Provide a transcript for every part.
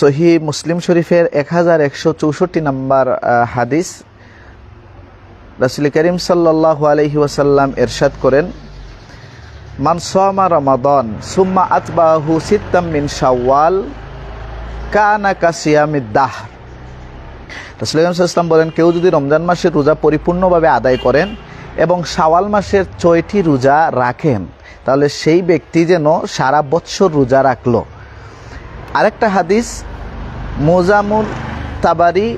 সহি মুসলিম শরীফের এক হাজার একশো চৌষট্টি নম্বর হাদিস। রাসুল করিম সাল্লাহ আলহি ওয়াসাল্লাম এরশাদ করেন, মান সোমা রমাদন, সুম্মা আতবাহু সিত্তাম মিন শাওয়াল, কানা কাসিয়ামিদ্দাহ রাসুল করিম বলেন, কেউ যদি রমজান মাসের রোজা পরিপূর্ণভাবে আদায় করেন এবং শাওয়াল মাসের ছয়টি রোজা রাখেন, তাহলে সেই ব্যক্তি যেন সারা বৎসর রোজা রাখল। আরেকটা হাদিস, মোজামুল তাবারি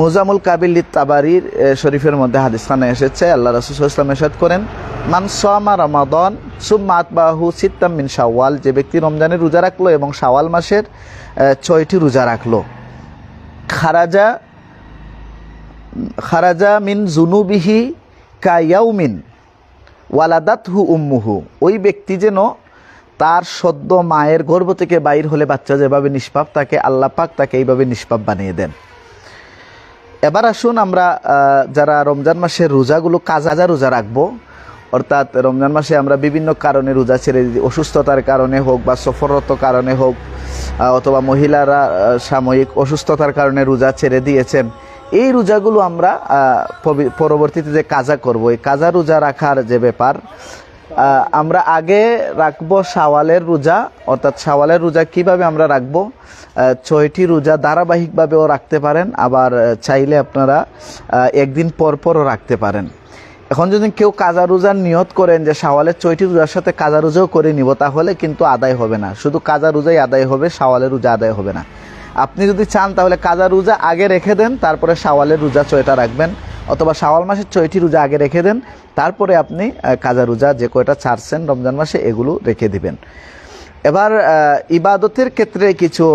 মোজামুল কাবিল তাবারির শরীফের মধ্যে হাদিস খানে এসেছে। আল্লাহ রসুল ইসলাম এসাদ করেন, মান সোয়ামা রমাদন সুম্মাত বাহু সিত্তাম মিন শাওয়াল। যে ব্যক্তি রমজানের রোজা রাখল এবং শাওয়াল মাসের ছয়টি রোজা রাখল। খারাজা খারাজা মিন জুনুবিহি কায়াউমিন ওয়ালাদাত হু উম্মুহু। ওই ব্যক্তি যেন তার সদ্য মায়ের গর্ভ থেকে বাইর হলে বাচ্চা যেভাবে নিষ্পাপ, তাকে আল্লাহ পাক তাকে এইভাবে নিষ্পাপ বানিয়ে দেন। এবার আসুন আমরা যারা রমজান মাসের রোজাগুলো কাজা রোজা রাখব, অর্থাৎ রমজান মাসে আমরা বিভিন্ন কারণে রোজা ছেড়ে দিই, অসুস্থতার কারণে হোক বা সফররত কারণে হোক অথবা মহিলারা সাময়িক অসুস্থতার কারণে রোজা ছেড়ে দিয়েছেন, এই রোজাগুলো আমরা পরবর্তীতে যে কাজা করব, এই কাজা রোজা রাখার যে ব্যাপার আমরা আগে রাখব শাওয়ালের রোজা, অর্থাৎ শাওয়ালের রোজা কীভাবে আমরা রাখব? ছয়টি রোজা ধারাবাহিকভাবেও রাখতে পারেন, আবার চাইলে আপনারা একদিন পর পরও রাখতে পারেন। এখন যদি কেউ কাজা রোজার নিয়ত করেন যে শাওয়ালের ছয়টি রোজার সাথে কাজা রোজাও করে নিব, তাহলে কিন্তু আদায় হবে না। শুধু কাজা রোজাই আদায় হবে, শাওয়ালের রোজা আদায় হবে না। আপনি যদি চান তাহলে কাজা রোজা আগে রেখে দেন, তারপরে শাওয়ালের রোজা ছয়টা রাখবেন। অথবা শাওয়াল মাসের ছয়টি রোজা আগে রেখে দেন। তারপরে আপনি কাজা রোজা যে কয়টা ছাড়ছেন রমজান মাসে এগুলো রেখে দিবেন। এবার ইবাদতের ক্ষেত্রে কিছু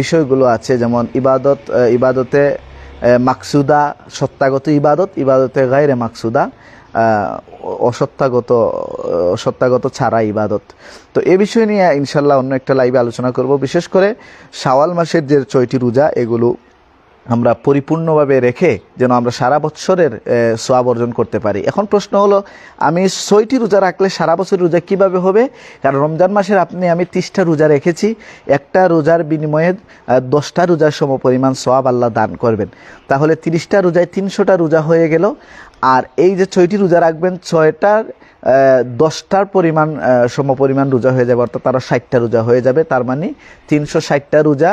বিষয়গুলো আছে। যেমন ইবাদত ইবাদতে মাকসুদা, সত্তাগত ইবাদত, ইবাদতে গায়রে মাকসুদা অসত্যাগত অসত্যাগত ছাড়া ইবাদত। তো এ বিষয় নিয়ে ইনশাল্লাহ অন্য একটা লাইভে আলোচনা করব। বিশেষ করে শাওয়াল মাসের যে ছয়টি রোজা, এগুলো আমরা পরিপূর্ণভাবে রেখে যেন আমরা সারা বছরের সোয়াব অর্জন করতে পারি। এখন প্রশ্ন হলো, আমি ছয়টি রোজা রাখলে সারা বছর রোজা কীভাবে হবে? কারণ রমজান মাসের আপনি, আমি তিরিশটা রোজা রেখেছি। একটা রোজার বিনিময়ে দশটা রোজার সম পরিমাণ সোয়াব আল্লাহ দান করবেন। তাহলে তিরিশটা রোজায় তিনশোটা রোজা হয়ে গেল। আর এই যে ছয়টি রোজা রাখবেন, ছয়টার দশটার পরিমাণ সম পরিমাণ রোজা হয়ে যাবে, অর্থাৎ তারা ষাটটা রোজা হয়ে যাবে। তার মানে তিনশো ষাটটা রোজা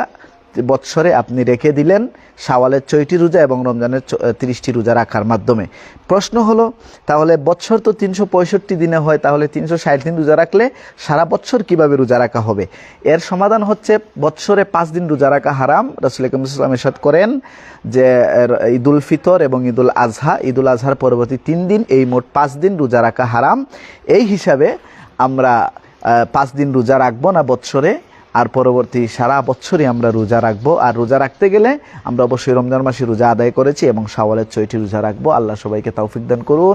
বৎসরে আপনি রেখে দিলেন শাওয়ালের ছয়টি রোজা এবং রমজানের তিরিশটি রোজা রাখার মাধ্যমে। প্রশ্ন হলো, তাহলে বৎসর তো তিনশো পঁয়ষট্টি দিনে হয়, তাহলে তিনশো ষাট দিন রোজা রাখলে সারা বৎসর কীভাবে রোজা রাখা হবে? এর সমাধান হচ্ছে, বৎসরে পাঁচ দিন রোজা রাখা হারাম। রসুল ইসলাম এরশাদ করেন যে ঈদুল ফিতর এবং ঈদুল আজহা, ঈদুল আজহার পরবর্তী তিন দিন এই মোট পাঁচ দিন রোজা রাখা হারাম। এই হিসাবে আমরা পাঁচ দিন রোজা রাখব না বৎসরে। আর পরবর্তী সারা বছরই আমরা রোজা রাখব। আর রোজা রাখতে গেলে আমরা অবশ্যই রমজান মাসে রোজা আদায় করেছি এবং সাওয়ালের ছয়টি রোজা রাখব। আল্লাহ সবাইকে তৌফিক দান করুন।